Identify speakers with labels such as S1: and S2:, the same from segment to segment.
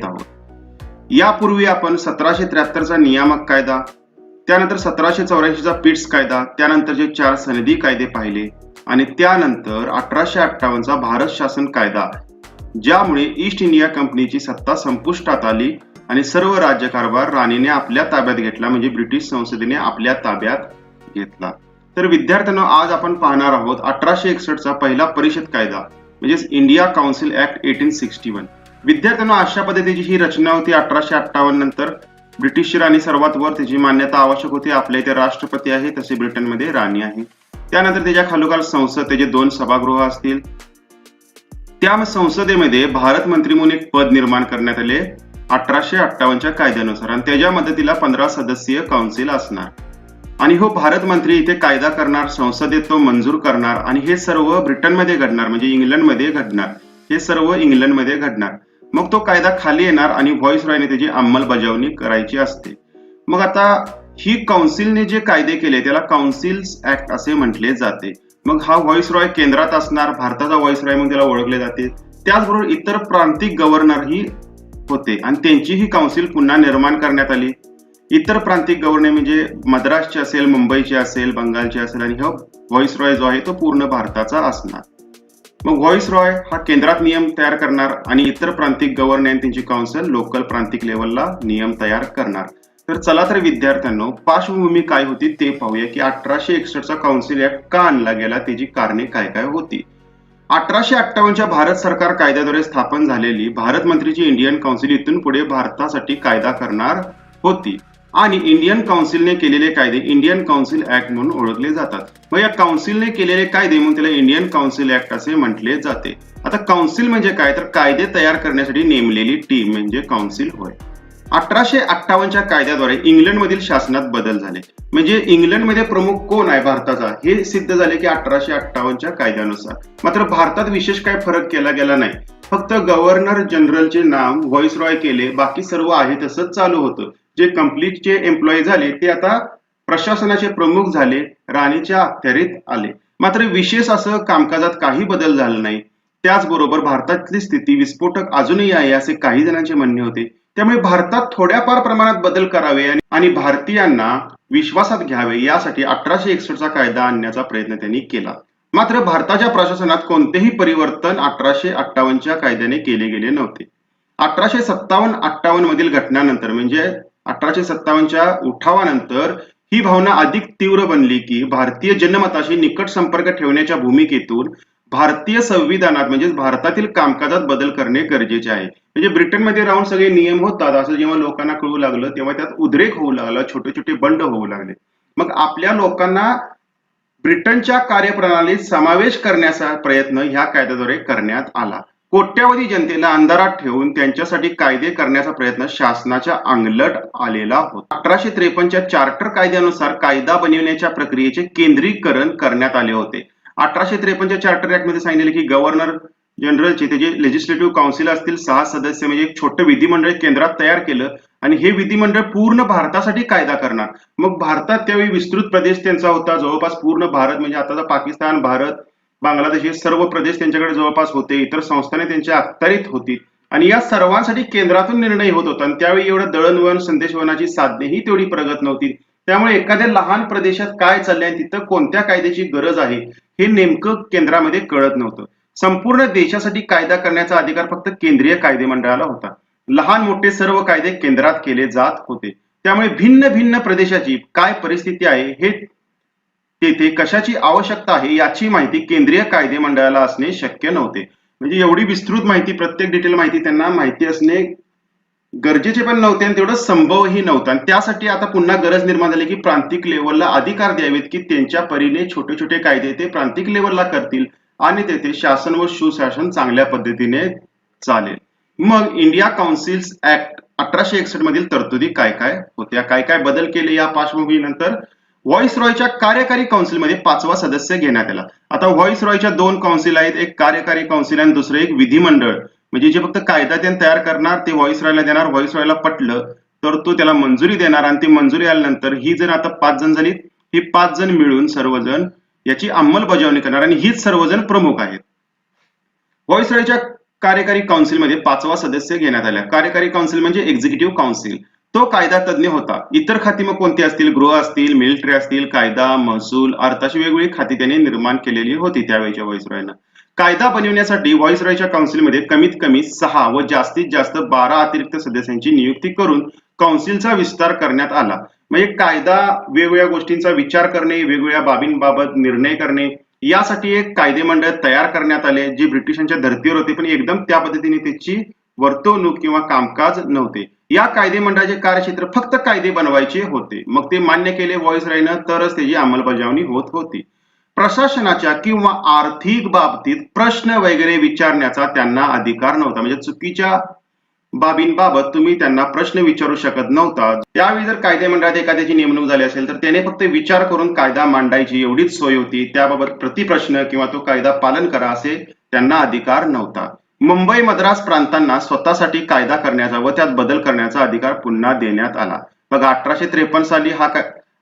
S1: घेत आहोत यापूर्वी आपण सतराशे त्र्याहत्तरचा नियामक कायदा त्यानंतर सतराशे चौऱ्याऐंशीचा पिट्स कायदा त्यानंतरचे चार सनदी कायदे पाहिले आणि त्यानंतर अठराशे अठ्ठावन्नचा भारत शासन कायदा ज्यामुळे ईस्ट इंडिया कंपनीची सत्ता संपुष्टात आली आणि सर्व राज्यकारभार राणीने आपल्या ताब्यात घेतला म्हणजे ब्रिटिश संसदेने आपल्या ताब्यात घेतला. तर विद्यार्थ्यांना आज आपण पाहणार आहोत अठराशे एकसष्टचा पहिला परिषद कायदा म्हणजेच India council act eighteen sixty one. विद्यार्थ्यांना अशा पद्धतीची ही रचना होती अठराशे अठ्ठावन्न नंतर. ब्रिटिश राणी सर्वात वर त्याची मान्यता आवश्यक होती. आपल्या इथे राष्ट्रपती आहे तसे ब्रिटनमध्ये राणी आहे. त्यानंतर त्याच्या खालोखाल संसद त्याचे दोन सभागृह असतील. त्या संसदेमध्ये भारत मंत्री म्हणून एक पद निर्माण करण्यात आले अठराशे अठ्ठावन्नच्या कायद्यानुसार. आणि त्याच्या मदतीला पंधरा सदस्यीय काउन्सिल असणार. आणि हो भारत मंत्री इथे कायदा करणार संसदेत तो मंजूर करणार आणि हे सर्व ब्रिटनमध्ये घडणार म्हणजे इंग्लंडमध्ये घडणार. हे सर्व इंग्लंडमध्ये घडणार. मग तो कायदा खाली येणार आणि व्हॉइस रॉयने त्याची अंमलबजावणी करायची असते. मग आता ही काउन्सिलने जे कायदे केले त्याला काउन्सिल्स ऍक्ट असे म्हटले जाते. मग हा व्हॉइस रॉय केंद्रात असणार भारताचा व्हॉइस रॉय म्हणून त्याला ओळखले जाते. त्याचबरोबर इतर प्रांतिक गव्हर्नरही होते आणि त्यांची ही काउन्सिल पुन्हा निर्माण करण्यात आली. इतर प्रांतिक गव्हर्नर म्हणजे मद्रासचे असेल मुंबईचे असेल बंगालचे असेल आणि हा व्हॉइस रॉय जो आहे तो पूर्ण भारताचा असणार. मग व्हॉइस रॉय हा केंद्रात नियम तयार करणार आणि इतर प्रांतिक गव्हर्नर त्यांची काउन्सिल लोकल प्रांतिक लेवलला नियम तयार करणार. तर चला तर विद्यार्थ्यांनो पार्श्वभूमी काय होती ते पाहूया की अठराशे एकसष्टचा काउन्सिल ऍक्ट का आणला गेला त्याची कारणे काय काय होती? अठराशे अठ्ठावन्नच्या भारत सरकार कायद्याद्वारे स्थापन झालेली भारत मंत्रीची इंडियन काउन्सिल इथून पुढे भारतासाठी कायदा करणार होती. आणि इंडियन काउन्सिलने केलेले कायदे इंडियन काउन्सिल ऍक्ट म्हणून ओळखले जातात. मग या काउन्सिलने केलेले कायदे म्हणून त्याला इंडियन काउन्सिल ऍक्ट असे म्हटले जाते. आता काउन्सिल म्हणजे काय? तर कायदे तयार करण्यासाठी नेमलेली टीम म्हणजे काउन्सिल होय. अठराशे अठ्ठावन्नच्या कायद्याद्वारे इंग्लंडमधील शासनात बदल झाले. म्हणजे इंग्लंडमध्ये प्रमुख कोण आहे भारताचा? हे सिद्ध झाले की अठराशे अठ्ठावन्नच्या कायद्यानुसार. मात्र भारतात विशेष काय फरक केला गेला नाही. फक्त गव्हर्नर जनरलचे नाम व्हॉइस रॉय केले बाकी सर्व आहे तसंच चालू होतं. जे कंप्लीटचे एम्प्लॉई झाले ते आता प्रशासनाचे प्रमुख झाले राणीच्या अखत्यारीत आले. मात्र विशेष असं कामकाजात काही बदल झाला नाही. त्याचबरोबर भारतातली स्थिती विस्फोटक अजूनही आहे असे काही जणांचे म्हणणे होते. त्यामुळे भारतात थोड्याफार प्रमाणात बदल करावे आणि भारतीयांना विश्वासात घ्यावे यासाठी अठराशे एकसष्टचा कायदा आणण्याचा प्रयत्न त्यांनी केला. मात्र भारताच्या प्रशासनात कोणतेही परिवर्तन अठराशे अठ्ठावन्नच्या कायद्याने केले गेले नव्हते. अठराशे सत्तावन्न अठ्ठावन्न मधील घटनानंतर म्हणजे अठराशे सत्तावन्नच्या उठावानंतर ही भावना अधिक तीव्र बनली की भारतीय जनमताशी निकट संपर्क ठेवण्याच्या भूमिकेतून भारतीय संविधानात म्हणजेच भारतातील कामकाजात बदल करणे गरजेचे आहे. म्हणजे ब्रिटनमध्ये राहून सगळे नियम होतात. असं जेव्हा लोकांना कळू लागलं तेव्हा त्यात उद्रेक होऊ लागला छोटे छोटे बंड होऊ लागले. मग आपल्या लोकांना ब्रिटनच्या कार्यप्रणालीत समावेश करण्याचा प्रयत्न ह्या कायद्याद्वारे करण्यात आला. कोट्यावधी जनतेला अंधारात ठेवून त्यांच्यासाठी कायदे करण्याचा प्रयत्न शासनाच्या अंगलट आलेला होता. अठराशे त्रेपन्नच्या चार्टर कायद्यानुसार कायदा बनविण्याच्या प्रक्रियेचे केंद्रीकरण करण्यात आले होते. अठराशे त्रेपन्नच्या चार्टर ऍक्टमध्ये सांगितले की गव्हर्नर जनरलचे त्याचे लेजिस्लेटिव्ह काउन्सिल असतील सहा सदस्य म्हणजे एक छोटं विधिमंडळ केंद्रात तयार केलं आणि हे विधिमंडळ पूर्ण भारतासाठी कायदा करणार. मग भारतात त्यावेळी विस्तृत प्रदेश त्यांचा होता. जवळपास पूर्ण भारत म्हणजे आताचा पाकिस्तान भारत बांगलादेशी सर्व प्रदेश त्यांच्याकडे जवळपास होते इतर संस्थाने त्यांच्या अखत्यारीत होती. आणि या सर्वांसाठी केंद्रातून निर्णय होत होता आणि त्यावेळी एवढं दळणवळण संदेशवणाची साधने ही तेवढी प्रगत नव्हती. त्यामुळे एखाद्या लहान प्रदेशात काय चाललंय आणि तिथं कोणत्या कायद्याची गरज आहे हे नेमकं केंद्रामध्ये कळत नव्हतं. संपूर्ण देशासाठी कायदा करण्याचा अधिकार फक्त केंद्रीय कायदे मंडळाला होता. लहान मोठे सर्व कायदे केंद्रात केले जात होते. त्यामुळे भिन्न भिन्न प्रदेशाची काय परिस्थिती आहे हे तेथे कशाची आवश्यकता आहे याची माहिती केंद्रीय कायदे मंडळाला असणे शक्य नव्हते. म्हणजे एवढी विस्तृत माहिती प्रत्येक डिटेल माहिती त्यांना माहिती असणे गरजेचे पण नव्हते आणि तेवढं संभवही नव्हतं. आणि त्यासाठी आता पुन्हा गरज निर्माण झाली की प्रांतिक लेवलला अधिकार द्यावेत की त्यांच्या परीने छोटे छोटे कायदे ते प्रांतिक लेवलला करतील आणि तेथे शासन व सुशासन चांगल्या पद्धतीने चालेल. मग इंडिया काउन्सिल्स ऍक्ट अठराशे एकसष्ट मधील तरतुदी काय काय होत्या? काय काय बदल केले या पार्श्वभूमीनंतर? व्हॉइस रॉयच्या कार्यकारी काउन्सिलमध्ये पाचवा सदस्य घेण्यात आला. आता व्हॉइस रॉयच्या दोन काउन्सिल आहेत एक कार्यकारी काउन्सिल आणि दुसरं एक विधिमंडळ. म्हणजे जे फक्त कायदा त्यांनी तयार करणार ते व्हॉइस रॉयला देणार. व्हॉइस रॉयला पटलं तर तो त्याला मंजुरी देणार आणि ती मंजुरी आल्यानंतर ही जर आता पाच जण झाली ही पाच जण मिळून सर्वजण याची अंमलबजावणी करणार आणि हीच सर्वजण प्रमुख आहेत. व्हॉइस रॉयच्या कार्यकारी काउन्सिलमध्ये पाचवा सदस्य घेण्यात आला. कार्यकारी काउन्सिल म्हणजे एक्झिक्युटिव्ह काउन्सिल तो कायदा तज्ञ होता. इतर खाती मग कोणती असतील? गृह असतील मिलिटरी असतील कायदा महसूल अर्थ अशी वेगवेगळी खाती त्यांनी निर्माण केलेली होती त्यावेळेच्या व्हाईसरॉयनं कायदा बनवण्यासाठी व्हाईसरॉयच्या काउन्सिलमध्ये कमीत कमी सहा व जास्तीत जास्त बारा अतिरिक्त सदस्यांची नियुक्ती करून काउन्सिलचा विस्तार करण्यात आला. म्हणजे कायदा वेगवेगळ्या गोष्टींचा विचार करणे वेगवेगळ्या बाबींबाबत निर्णय करणे यासाठी एक कायदे मंडळ तयार करण्यात आले जे ब्रिटिशांच्या धर्तीवर होते पण एकदम त्या पद्धतीने त्याची वर्तवणूक किंवा कामकाज नव्हते. या कायदेमंडळाचे कार्यक्षेत्र फक्त कायदे बनवायचे होते. मग ते मान्य केले व्हाईसरॉयनं तरच त्याची अंमलबजावणी होत होती. प्रशासनाच्या किंवा आर्थिक बाबतीत प्रश्न वगैरे विचारण्याचा त्यांना अधिकार नव्हता. म्हणजे चुकीच्या बाबींबाबत तुम्ही त्यांना प्रश्न विचारू शकत नव्हता. त्यावेळी जर कायदेमंडळात एखाद्याची नेमणूक झाली असेल तर त्याने फक्त विचार करून कायदा मांडायची एवढीच सोय होती. त्याबाबत प्रतिप्रश्न किंवा तो कायदा पालन करा असे त्यांना अधिकार नव्हता. मुंबई मद्रास प्रांतांना स्वतःसाठी कायदा करण्याचा व त्यात बदल करण्याचा अधिकार पुन्हा देण्यात आला. बघा अठराशे त्रेपन्न साली हा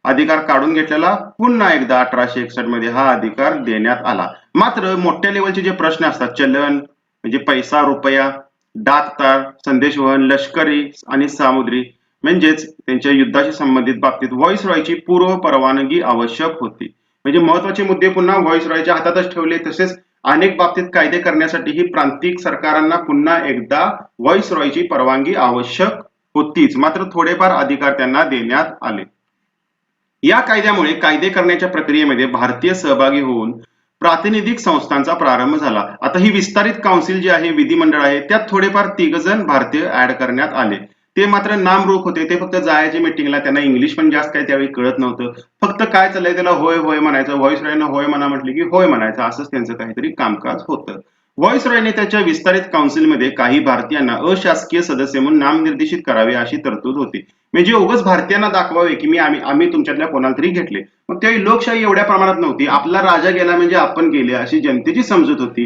S1: अधिकार काढून घेतलेला पुन्हा एकदा अठराशे एकसष्टमध्ये हा अधिकार देण्यात आला. मात्र मोठ्या लेवलचे जे प्रश्न असतात चलन म्हणजे पैसा रुपया डाकतार संदेशवहन लष्करी आणि सामुद्री म्हणजेच त्यांच्या युद्धाशी संबंधित बाबतीत व्हॉइस रॉयची पूर्व परवानगी आवश्यक होती. म्हणजे महत्त्वाचे मुद्दे पुन्हा व्हॉइस रॉयच्या हातातच ठेवले तसेच अनेक बाबतीत कायदे करण्यासाठी ही प्रांतिक सरकारांना पुन्हा एकदा व्हॉइस रॉयची परवानगी आवश्यक होतीच. मात्र थोडेफार अधिकार त्यांना देण्यात आले. या कायद्यामुळे कायदे करण्याच्या प्रक्रियेमध्ये भारतीय सहभागी होऊन प्रातिनिधिक संस्थांचा प्रारंभ झाला. आता ही विस्तारित काउन्सिल जी आहे विधिमंडळ आहे त्यात थोडेफार तिघ जण भारतीय ऍड करण्यात आले. ते मात्र नामरूप होते. ते फक्त जायचे मीटिंगला त्यांना इंग्लिश पण जास्त काही त्यावेळी कळत नव्हतं. फक्त काय चाललंय? त्याला होय होय म्हणायचं. व्हॉइस रॉयनं होय म्हणा म्हटलं की होय म्हणायचं. असंच त्यांचं काहीतरी कामकाज होतं. व्हॉइस रॉयने त्याच्या विस्तारित काउन्सिलमध्ये काही भारतीयांना अशासकीय सदस्य म्हणून नामनिर्देशित करावे अशी तरतूद होती. म्हणजे उगाच भारतीयांना दाखवावे की मी आम्ही आम्ही तुमच्यातल्या कोणाला तरी घेतले. मग त्यावेळी लोकशाही एवढ्या प्रमाणात नव्हती. आपला राजा गेला म्हणजे आपण गेले अशी जनतेची समजूत होती.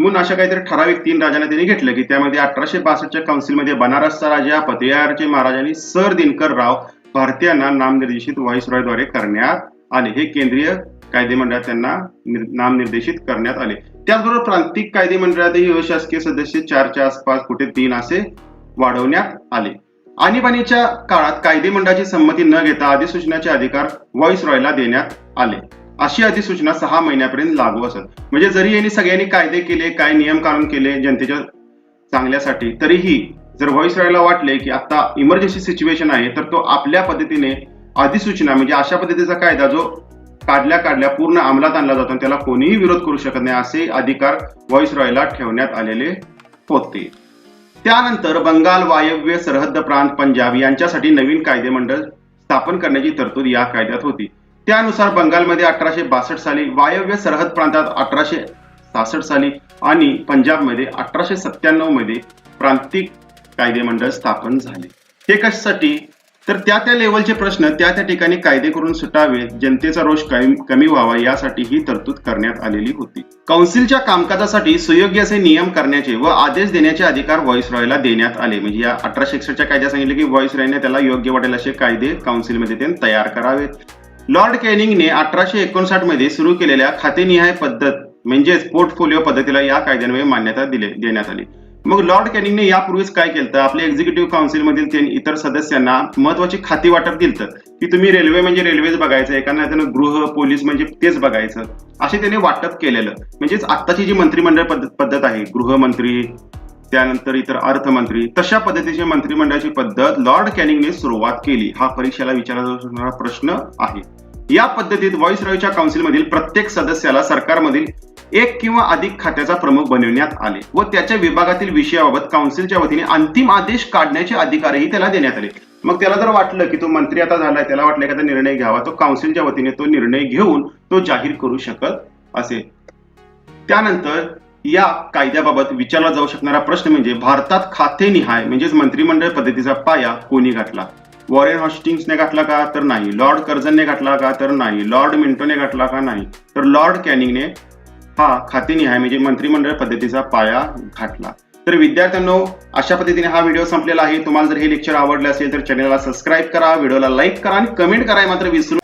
S1: म्हणून अशा काहीतरी ठराविक तीन राजांना त्यांनी घेतलं की त्यामध्ये अठराशे बासष्टच्या काउन्सिलमध्ये बनारसचा राजा पतियारचे महाराजांनी सर दिनकर राव भारतीयांना नामनिर्देशित व्हाईसरॉयद्वारे करण्यात आले. हे केंद्रीय कायदे मंडळात त्यांना नामनिर्देशित करण्यात आले. त्याचबरोबर प्रांतिक कायदे मंडळातही अशासकीय सदस्य चारच्या आसपास कुठे तीन असे वाढवण्यात आले. आणीबाणीच्या काळात कायदे मंडळाची संमती न घेता अधिसूचनाचे अधिकार व्हॉइस रॉयला देण्यात आले. अशी अधिसूचना सहा महिन्यापर्यंत लागू असत म्हणजे जरी यांनी सगळ्यांनी कायदे केले काय नियम कानून केले जनतेच्या चांगल्यासाठी तरीही जर व्हॉइस रॉयला वाटले की आता इमर्जन्सी सिच्युएशन आहे तर तो आपल्या पद्धतीने अधिसूचना म्हणजे अशा पद्धतीचा कायदा जो काढल्या काढल्या पूर्ण अंमलात आणला जातो आणि त्याला कोणीही विरोध करू शकत नाही असे अधिकार व्हॉइस रॉयला ठेवण्यात आलेले होते. त्यानंतर बंगाल वायव्य सरहद्द प्रांत पंजाब यांच्यासाठी नवीन कायदेमंडळ स्थापन करण्याची तरतूद या कायद्यात होती. त्यानुसार बंगालमध्ये अठराशे बासष्ट साली वायव्य सरहद प्रांतात अठराशे सहासष्ट साली आणि पंजाबमध्ये अठराशे सत्त्याण्णवमध्ये प्रांतिक कायदेमंडळ स्थापन झाले. हे कशासाठी? तर त्या त्या लेवलचे प्रश्न त्या त्या ठिकाणी कायदे करून सुटावे जनतेचा रोष कमी कमी व्हावा यासाठी ही तरतूद करण्यात आलेली होती. काउन्सिलच्या कामकाजासाठी सुयोग्य असे नियम करण्याचे व आदेश देण्याचे अधिकार व्हॉइस रॉयला देण्यात आले. म्हणजे या अठराशे एकसष्टच्या कायद्यात सांगितले की व्हॉइस रॉयने त्याला योग्य वाटेल असे कायदे काउन्सिलमध्ये ते तयार करावेत. लॉर्ड कॅनिंगने अठराशे एकोणसाठमध्ये सुरू केलेल्या खातेनिहाय पद्धत म्हणजेच पोर्टफोलिओ पद्धतीला या कायद्यान्वये मान्यता दिले देण्यात आली. मग लॉर्ड कॅनिंगने यापूर्वीच काय केलं आपल्या एक्झिक्युटिव्ह काउन्सिलमधील त्यांनी इतर सदस्यांना महत्वाची खाती वाटप दिलं की तुम्ही रेल्वे म्हणजे रेल्वेच बघायचं एकांना त्यानं गृह पोलीस म्हणजे तेच बघायचं असे त्याने वाटप केलेलं. म्हणजेच आत्ताची जी मंत्रिमंडळ पद्धत पद्धत आहे गृहमंत्री त्यानंतर इतर अर्थमंत्री तशा पद्धतीची मंत्रिमंडळाची पद्धत लॉर्ड कॅनिंगने सुरुवात केली. हा परीक्षेला विचारला जाऊ शकणारा प्रश्न आहे. या पद्धतीत व्हॉइस रॉयच्या काउन्सिलमधील प्रत्येक सदस्याला सरकारमधील एक किंवा अधिक खात्याचा प्रमुख बनविण्यात आले व त्याच्या विभागातील विषयाबाबत काउन्सिलच्या वतीने अंतिम आदेश काढण्याचे अधिकारही त्याला देण्यात आले. मग त्याला जर वाटलं की तो मंत्री आता झालाय त्याला वाटलं एखादा निर्णय घ्यावा तो काउन्सिलच्या वतीने तो निर्णय घेऊन तो जाहीर करू शकत असे. त्यानंतर या कायद्याबाबत विचारला जाऊ शकणारा प्रश्न म्हणजे भारतात खातेनिहाय म्हणजेच मंत्रिमंडळ पद्धतीचा पाया कोणी घातला वॉरेन हॉस्टिंग्सने घातला का तर नाही? लॉर्ड कर्जनने घातला का तर नाही? लॉर्ड मिंटोने घातला का नाही? तर लॉर्ड कॅनिंगने हा खातेनिहाय म्हणजे मंत्रिमंडळ पद्धतीचा पाया घातला तर विद्यार्थ्यांनो अशा पद्धतीने हा व्हिडिओ संपलेला आहे. तुम्हाला जर हे लेक्चर आवडले असेल तर चॅनलला सबस्क्राईब करा व्हिडिओला लाईक करा आणि कमेंट करायला मात्र विसरू